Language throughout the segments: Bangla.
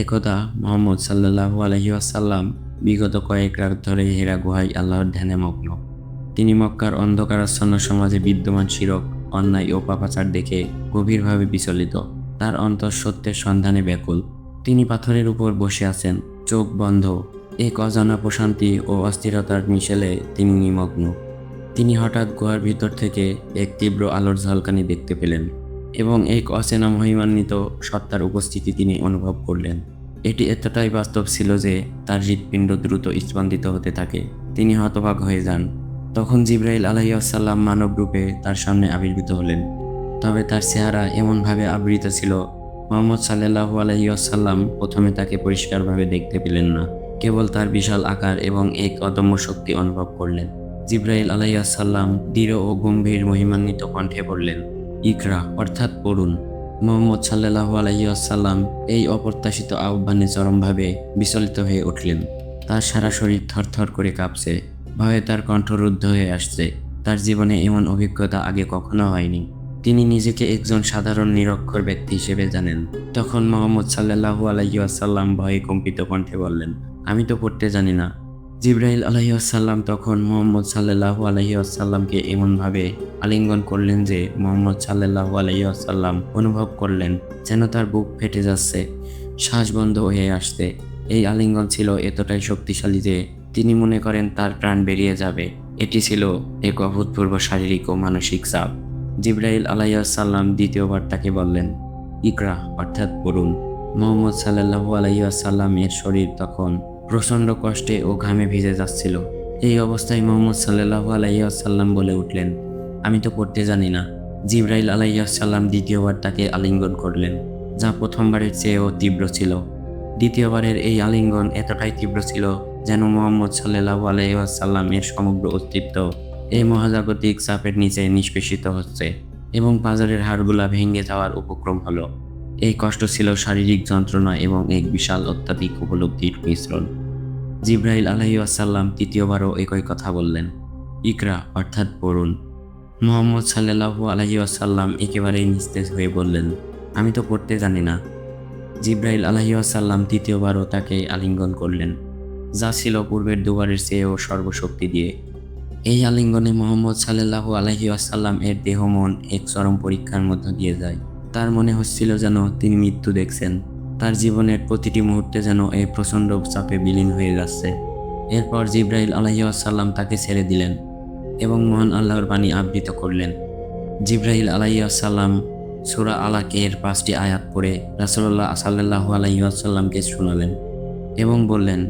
একদা মোহাম্মদ সাল্লাহু আলহি আসাল্লাম বিগত কয়েক রাত ধরে হেরা গুহায় আল্লাহর ধ্যানে মগ্ন। তিনি মক্কার অন্ধকারাচ্ছন্ন সমাজে বিদ্যমান শিরক, অন্যায় ও পাপাচার দেখে গভীরভাবে বিচলিত। তার অন্তর সত্যের সন্ধানে ব্যাকুল। তিনি পাথরের উপর বসে আছেন, চোখ বন্ধ। এক অজানা প্রশান্তি ও অস্থিরতার মিশেলে তিনি নিমগ্ন। তিনি হঠাৎ গুহার ভিতর থেকে এক তীব্র আলোর ঝলকানি দেখতে পেলেন এবং এক অচেনা মহিমান্বিত সত্তার উপস্থিতি তিনি অনুভব করলেন। এটি এতটাই বাস্তব ছিল যে তার হৃৎপিণ্ড দ্রুত স্পন্দিত হতে থাকে। তিনি হতবাক হয়ে যান। তখন জিব্রাইল আলাইসাল্লাম মানব রূপে তার সামনে আবির্ভূত হলেন। তবে তার চেহারা এমনভাবে আবৃত ছিল, মোহাম্মদ সাল্লাহু আলহিউসাল্লাম প্রথমে তাকে পরিষ্কারভাবে দেখতে পেলেন না। কেবল তার বিশাল আকার এবং এক অদম্য শক্তি অনুভব করলেন। জিব্রাইল আলাইসাল্লাম দৃঢ় ও গম্ভীর মহিমান্বিত কণ্ঠে বললেন ইকরা অর্থাৎ পড়ুন। মোহাম্মদ সাল্লাহু আলহিউসাল্লাম এই অপ্রত্যাশিত আহ্বানে চরমভাবে বিচলিত হয়ে উঠলেন। তার সারা শরীর থরথর করে কাঁপছে, ভয়ে তার কণ্ঠ রুদ্ধ হয়ে আসছে। তার জীবনে এমন অভিজ্ঞতা আগে কখনো হয়নি। তিনি নিজেকে একজন সাধারণ নিরক্ষর ব্যক্তি হিসেবে জানেন। তখন মোহাম্মদ সাল্লাহু আলাইসাল্লাম ভয়ে কম্পিত কণ্ঠে বললেন, আমি তো পড়তে জানি না। জিব্রাহিল আলহিউসাল্লাম তখন মোহাম্মদ সাল্লাহু আলহিউসাল্লামকে এমনভাবে আলিঙ্গন করলেন যে মোহাম্মদ সাল্লাহু আলহিউসাল্লাম অনুভব করলেন যেন তার বুক ফেটে যাচ্ছে, শ্বাস বন্ধ হয়ে আসছে। এই আলিঙ্গন ছিল এতটাই শক্তিশালী যে তিনি মনে করেন তার প্রাণ বেরিয়ে যাবে। এটি ছিল এক অভূতপূর্ব শারীরিক ও মানসিক চাপ। জিব্রাইল আলাইসাল্লাম দ্বিতীয়বার তাকে বললেন ইকরা অর্থাৎ পড়ুন। মোহাম্মদ সাল্লাহু আলাইসাল্লাম এর শরীর তখন প্রচণ্ড কষ্টে ও ঘামে ভিজে যাচ্ছিল। এই অবস্থায় মোহাম্মদ সাল্লাহু আলাইসাল্লাম বলে উঠলেন, আমি তো পড়তে জানি না। জিব্রাইল আলাইসাল্লাম দ্বিতীয়বার তাকে আলিঙ্গন করলেন, যা প্রথমবারের চেয়েও তীব্র ছিল। দ্বিতীয়বারের এই আলিঙ্গন এতটাই তীব্র ছিল যেন মোহাম্মদ সাল্লাহু আলাইসাল্লাম এর সমগ্র অস্তিত্ব এই মহাজাগতিক চাপের নিচে নিষ্পেষিত হচ্ছে এবং বাজারের হাড়গুলা ভেঙে যাওয়ার উপক্রম হলো। এই কষ্ট ছিল শারীরিক যন্ত্রণা এবং এক বিশাল অত্যাধিক উপলব্ধির মিশ্রণ। জিব্রাইল আলহিউসাল্লাম তৃতীয়বারও একই কথা বললেন। ইকরা, অর্থাৎ পড়ুন। মোহাম্মদ সাল্লাহু আলহিউসাল্লাম একেবারেই নিস্তেজ হয়ে বললেন, আমি তো পড়তে জানি না। জিব্রাইল আলহিউসাল্লাম তৃতীয়বারও তাকে আলিঙ্গন করলেন, যা ছিল পূর্বের দুবারের চেয়েও সর্বশক্তি দিয়ে। এই আলিঙ্গনে মোহাম্মদ সাল্লাহু আলহি আসাল্লাম এর দেহ, মন, এক চরম পরীক্ষার মধ্য দিয়ে যায়। তার মনে হচ্ছিল যেন তিনি মৃত্যু দেখছেন। তার জীবনের প্রতিটি মুহূর্তে যেন এই প্রচণ্ড চাপে বিলীন হয়ে যাচ্ছে। এরপর জিব্রাইল আলহি আসাল্লাম তাকে ছেড়ে দিলেন এবং মহান আল্লাহর বাণী আবৃত করলেন। জিব্রাহিল আলাহি আসাল্লাম সুরা এর পাঁচটি আয়াত পড়ে রাসুল্লাহ সাল্লাহু আলহি আসাল্লামকে শোনালেন এবং বললেন,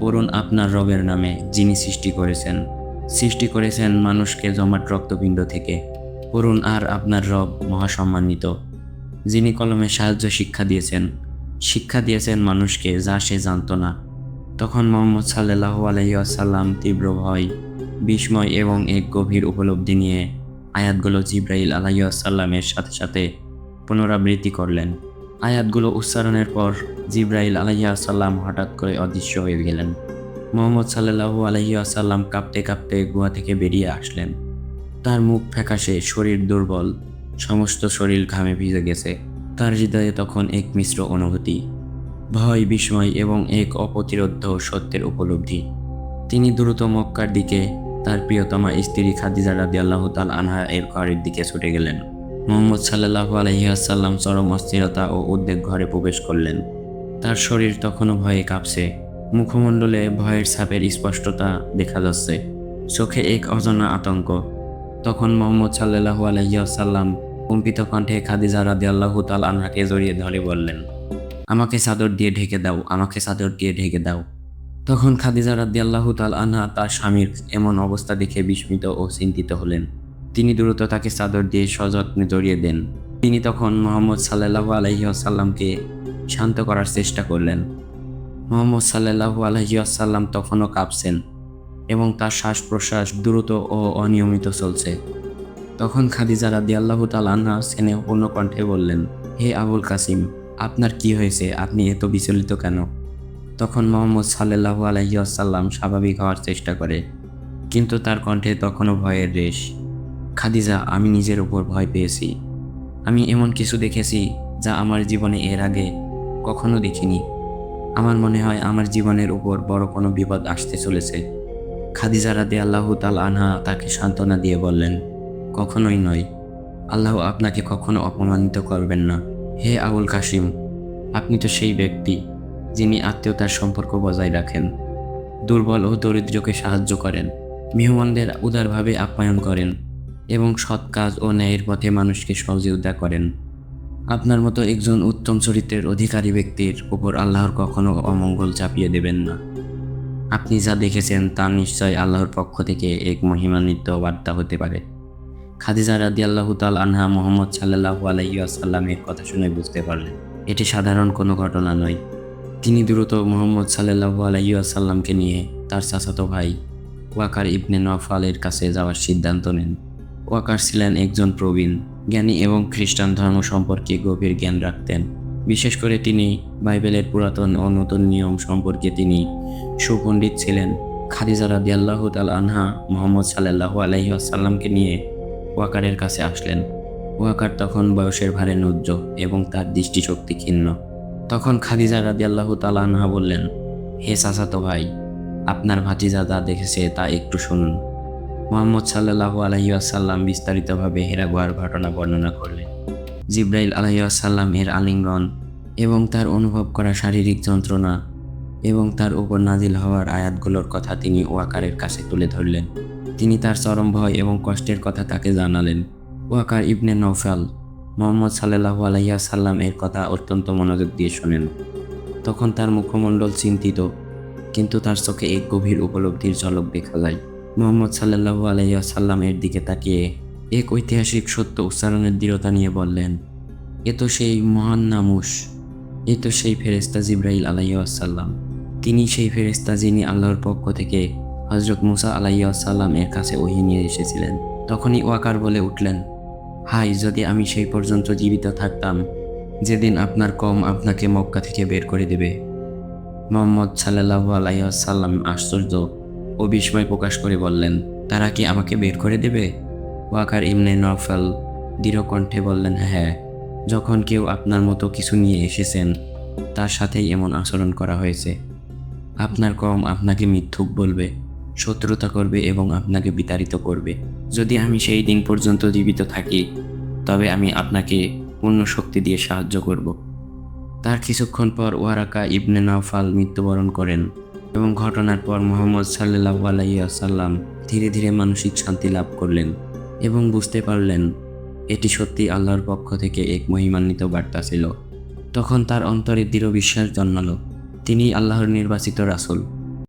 পড়ুন আপনার রবের নামে যিনি সৃষ্টি করেছেন। সৃষ্টি করেছেন মানুষকে জমাট রক্তপিণ্ড থেকে। পড়ুন আর আপনার রব মহাসম্মানিত, যিনি কলমে সাহায্য শিক্ষা দিয়েছেন। শিক্ষা দিয়েছেন মানুষকে, যা সে জানত না। তখন মোহাম্মদ সাল্লাহু আলহিউসাল্লাম তীব্র ভয়, বিস্ময় এবং এক গভীর উপলব্ধি নিয়ে আয়াতগুলো জিব্রাইল আলাইসাল্লামের সাথে সাথে পুনরাবৃত্তি করলেন। আয়াতগুলো উচ্চারণের পর জিব্রাইল আলাইসাল্লাম হঠাৎ করে অদৃশ্য হয়ে গেলেন। মোহাম্মদ সাল্লাহু আলহিউসাল্লাম কাঁপতে কাঁপতে গুহা থেকে বেরিয়ে আসলেন। তার মুখ ফ্যাকাশে, শরীর দুর্বল, সমস্ত শরীর ঘামে ভিজে গেছে। তার হৃদয়ে তখন এক মিশ্র অনুভূতি, ভয়, বিস্ময় এবং এক অপ্রতিরোধ সত্যের উপলব্ধি। তিনি দ্রুত মক্কার দিকে তার প্রিয়তমা স্ত্রী খাদিজা রাদি আল্লাহ তাল আনহা এর ঘরের দিকে ছুটে গেলেন। মোহাম্মদ সাল্লাহু আলহিহাসাল্লাম চরম অস্থিরতা ও উদ্বেগ ঘরে প্রবেশ করলেন। তার শরীর তখনও ভয়ে কাঁপছে। মুখমণ্ডলে ভয়ের ছাপের স্পষ্টতা দেখা যাচ্ছে। চোখে এক অজানা আতঙ্ক। তখন মোহাম্মদ সাল্লাহু আলহিউসাল্লাম কম্পিত কণ্ঠে খাদিজা রাদি আল্লাহ তাল আনহাকে জড়িয়ে ধরে বললেন, আমাকে চাদর দিয়ে ঢেকে দাও, আমাকে চাদর দিয়ে ঢেকে দাও। তখন খাদিজা রাদি আল্লাহ তাল আনহা তার স্বামীর এমন অবস্থা দেখে বিস্মিত ও চিন্তিত হলেন। তিনি দ্রুত তাকে চাদর দিয়ে সযত্নে জড়িয়ে দেন। তিনি তখন মোহাম্মদ সাল্লাহু আলহিউসাল্লামকে শান্ত করার চেষ্টা করলেন। মোহাম্মদ সাল্লাহু আলহিউসাল্লাম তখনও কাঁপছেন এবং তার শ্বাস প্রশ্বাস দ্রুত ও অনিয়মিত চলছে। তখন খাদিজা রাদি আল্লাহ তালান্না স্নেহপূর্ণ কণ্ঠে বললেন, হে আবুল কাসিম, আপনার কি হয়েছে? আপনি এত বিচলিত কেন? তখন মোহাম্মদ সাল্লাহু আলহিউসাল্লাম স্বাভাবিক হওয়ার চেষ্টা করে, কিন্তু তার কণ্ঠে তখনও ভয়ের রেশ। খাদিজা, আমি নিজের উপর ভয় পেয়েছি। আমি এমন কিছু দেখেছি যা আমার জীবনে এর আগে কখনো দেখিনি। আমার মনে হয় আমার জীবনের উপর বড় কোনো বিপদ আসতে চলেছে। খাদিজা রাদি আল্লাহ তাল আনহা তাকে সান্ত্বনা দিয়ে বললেন কখনোই নয়। আল্লাহ আপনাকে কখনো অপমানিত করবেন না। হে আবুল কাশিম আপনি তো সেই ব্যক্তি যিনি আত্মীয়তার সম্পর্ক বজায় রাখেন, দুর্বল ও দরিদ্রকে সাহায্য করেন, মেহমানদের উদারভাবে আপ্যায়ন করেন এবং সৎ কাজ ও ন্যায়ের পথে মানুষকে সহযোগিতা করেন। আপনার মতো একজন উত্তম চরিত্রের অধিকারী ব্যক্তির উপর আল্লাহর কখনো অমঙ্গল চাপিয়ে দেবেন না। আপনি যা দেখেছেন তা নিশ্চয় আল্লাহর পক্ষ থেকে এক মহিমান্বিত বার্তা হতে পারে। খাদিজা রাদি আল্লাহ তাল আনহা মোহাম্মদ সাল্লাহ আলাইসাল্লামের কথা শুনে বুঝতে পারলেন, এটি সাধারণ কোনো ঘটনা নয়। তিনি দ্রুত মোহাম্মদ সাল্লাহু আলাইসাল্লামকে নিয়ে তার চাচাতো ভাই ওয়াকার ইবনে নফালের কাছে যাওয়ার সিদ্ধান্ত নেন। ওয়াকার ছিলেন একজন প্রবীণ, জ্ঞানী এবং খ্রিস্টান ধর্ম সম্পর্কে গভীর জ্ঞান রাখতেন। বিশেষ করে তিনি বাইবেলের পুরাতন ও নতুন নিয়ম সম্পর্কে তিনি সুপণ্ডিত ছিলেন। খাদিজা রাদি আল্লাহ তাল আনহা মোহাম্মদ সাল্লাহু আলাইসাল্লামকে নিয়ে ওয়াকারের কাছে আসলেন। ওয়াকার তখন বয়সের ভারে নুজ্জ এবং তার দৃষ্টিশক্তি ক্ষীণ। তখন খাদিজা রাদি আল্লাহ তাল বললেন, হে চাচাতো ভাই, আপনার ভাতিজা যা দেখেছে তা একটু শুনুন। মোহাম্মদ সাল্লাহু আলহিউসাল্লাম বিস্তারিতভাবে হেরা গুহার ঘটনা বর্ণনা করলেন। জিব্রাইল আলহিউসাল্লাম এর আলিঙ্গন এবং তার অনুভব করা শারীরিক যন্ত্রণা এবং তার উপর নাজিল হওয়ার আয়াতগুলোর কথা তিনি ওয়াকারের কাছে তুলে ধরলেন। তিনি তার চরম ভয় এবং কষ্টের কথা তাকে জানালেন। ওয়াকার ইবনে নৌফাল মোহাম্মদ সাল্লাহু আলহিউসাল্লাম এর কথা অত্যন্ত মনোযোগ দিয়ে শোনেন। তখন তার মুখমণ্ডল চিন্তিত, কিন্তু তার চোখে এক গভীর উপলব্ধির ঝলক দেখা যায়। মোহাম্মদ সাল্লাহু আলাইসাল্লাম এর দিকে তাকিয়ে এক ঐতিহাসিক সত্য উচ্চারণের দৃঢ়তা নিয়ে বললেন, এ তো সেই মহান নামুস এ তো সেই ফেরেস্তা জিব্রাইল আলাইসাল্লাম তিনি সেই ফেরেস্তা যিনি আল্লাহর পক্ষ থেকে হজরত মুসা আলাইসাল্লাম এর কাছে ওহি নিয়ে এসেছিলেন। তখনই ওয়াকার বলে উঠলেন, হাই, যদি আমি সেই পর্যন্ত জীবিত থাকতাম, যেদিন আপনার কম আপনাকে মক্কা থেকে বের করে দেবে। মোহাম্মদ সাল্লাহু আলাইসাল্লাম আশ্চর্য ও বিস্ময় প্রকাশ করে বললেন, তারা কি আমাকে বের করে দেবে? ওয়াকার ইমনে নফল দৃঢ় কণ্ঠে বললেন হ্যাঁ যখন কেউ আপনার মতো কিছু নিয়ে এসেছেন, তার সাথেই এমন আচরণ করা হয়েছে। আপনার কম আপনাকে মিথ্যুক বলবে। শত্রুতা করবে এবং আপনাকে বিতাড়িত করবে। যদি আমি সেই দিন পর্যন্ত জীবিত থাকি, তবে আমি আপনাকে পূর্ণ শক্তি দিয়ে সাহায্য করব। তার কিছুক্ষণ পর ওয়ারাকা ইবনে নাফাল মৃত্যুবরণ করেন এবং ঘটনার পর মোহাম্মদ সাল্লাহ আলাইসাল্লাম ধীরে ধীরে মানসিক শান্তি লাভ করলেন এবং বুঝতে পারলেন, এটি সত্যি আল্লাহর পক্ষ থেকে এক মহিমান্বিত বার্তা ছিল। তখন তার অন্তরে দৃঢ় বিশ্বাস জন্মালো। তিনি আল্লাহর নির্বাচিত রাসূল।